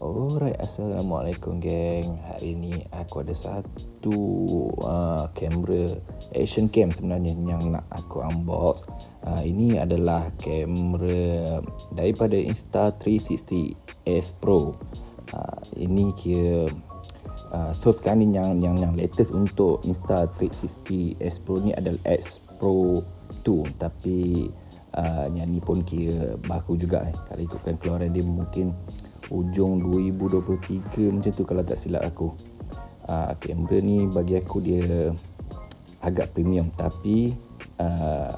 Alright, Assalamualaikum geng. Hari ni aku ada satu uh, kamera action cam sebenarnya yang nak aku unbox. Uh, Ini adalah kamera daripada Insta360 S Pro. Uh, Ini kira uh, So sekarang ni yang, yang, yang latest untuk Insta360 S Pro ni adalah X Pro 2 Tapi uh, yang ni pun kira baru juga eh. Kalau ikutkan keluaran dia mungkin hujung 2023 macam tu kalau tak silap aku. Uh, kamera ni bagi aku dia agak premium tapi uh,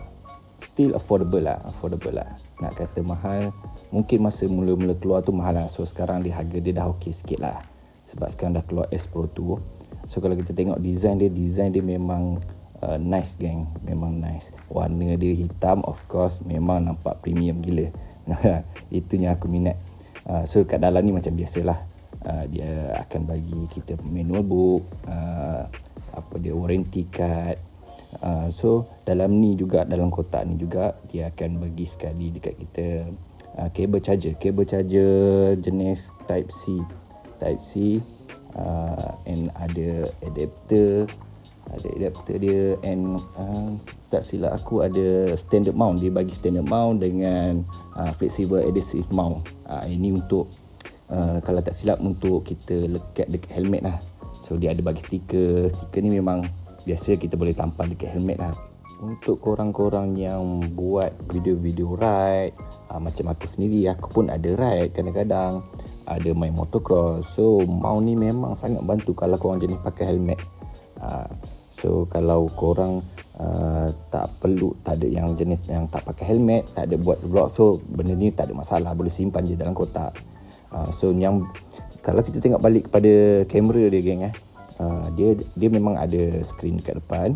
still affordable lah affordable lah. Nak kata mahal mungkin masa mula-mula keluar tu mahal lah. So sekarang dia harga dia dah okey sikit lah. Sebab sekarang dah keluar S Pro 2 so kalau kita tengok design dia design dia memang uh, nice gang memang nice. Warna dia hitam of course memang nampak premium gila. Itu yang aku minat Uh, so kat dalam ni macam biasalah. Uh, dia akan bagi kita manual book uh, apa dia warranty card. Uh, so dalam ni juga dalam kotak ni juga dia akan bagi sekali dekat kita cable charger. Cable charger jenis type C. Type C uh, and ada adapter ada adapter dia and uh, tak silap aku ada standard mount. Dia bagi standard mount dengan uh, flexible adhesive mount. Uh, ini untuk uh, kalau tak silap untuk kita lekat dekat helmet lah. So dia ada bagi stiker. Stiker ni memang biasa kita boleh tampal dekat helmet lah. Untuk korang-korang yang buat video-video ride uh, macam aku sendiri aku pun ada ride kadang-kadang. Ada main motocross. So mount ni memang sangat bantu kalau korang jenis pakai helmet. Uh, so kalau korang Uh, tak perlu tak ada yang jenis yang tak pakai helmet tak ada buat vlog so benda ni tak ada masalah boleh simpan je dalam kotak. Uh, so yang kalau kita tengok balik kepada kamera dia geng eh uh, dia dia memang ada screen dekat depan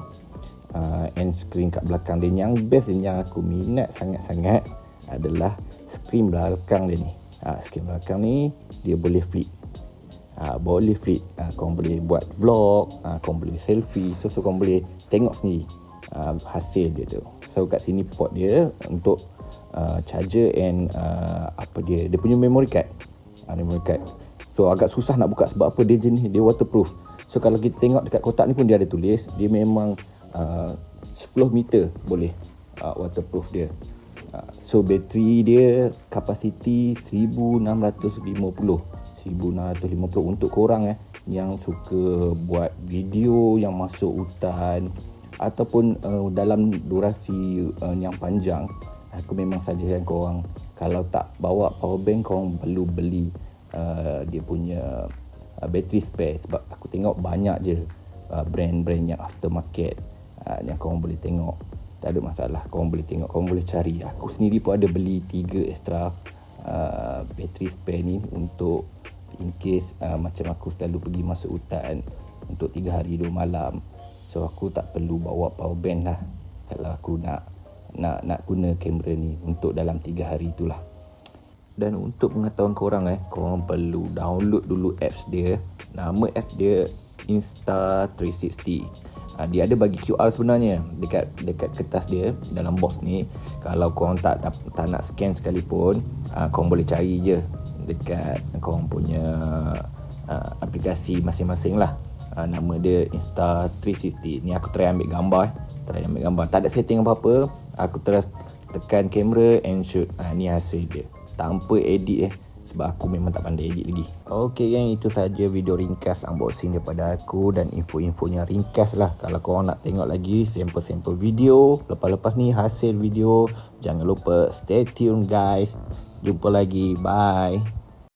uh, and screen kat belakang dia. Yang best yang aku minat sangat-sangat adalah screen belakang dia ni. Uh, screen belakang ni dia boleh flip uh, boleh flip uh, kau boleh buat vlog uh, kau boleh selfie so, so kau boleh tengok sendiri uh, hasil dia tu. So kat sini port dia untuk uh, charger and uh, apa dia dia punya memory card. Uh, memory card. So agak susah nak buka sebab apa dia jenis dia waterproof. So kalau kita tengok dekat kotak ni pun dia ada tulis dia memang uh, 10 meter boleh uh, waterproof dia. So bateri dia kapasiti 1650. 1650 untuk korang eh yang suka buat video yang masuk hutan ataupun uh, dalam durasi uh, yang panjang. Aku memang saja kau orang kalau tak bawa power bank kau perlu beli uh, dia punya uh, battery spare. Sebab aku tengok banyak je uh, brand-brand yang aftermarket uh, yang kau boleh tengok. Tak ada masalah kau boleh tengok kau boleh cari. Aku sendiri pun ada beli tiga extra uh, battery spare ni untuk in case uh, macam aku selalu pergi masuk hutan untuk tiga hari dua malam. So aku tak perlu bawa power bank lah. Kalau aku nak nak nak guna kamera ni Untuk dalam 3 hari itulah Dan untuk pengetahuan korang eh Korang perlu download dulu apps dia. Nama apps dia Insta360 ha, Dia ada bagi QR sebenarnya Dekat dekat kertas dia Dalam box ni. Kalau korang tak, tak nak scan sekalipun ha, Korang boleh cari je Dekat korang punya uh, aplikasi masing-masing lah. Uh, nama dia Insta360 ni aku try ambil gambar eh. try ambil gambar. Tak ada setting apa-apa. Aku terus tekan kamera and shoot. Uh, ni hasil dia. Tanpa edit eh. Sebab aku memang tak pandai edit lagi. Ok gang itu saja video ringkas unboxing daripada aku dan info-infonya ringkas lah. Kalau korang nak tengok lagi sampel-sampel video lepas-lepas ni hasil video jangan lupa stay tune guys. Jumpa lagi. Bye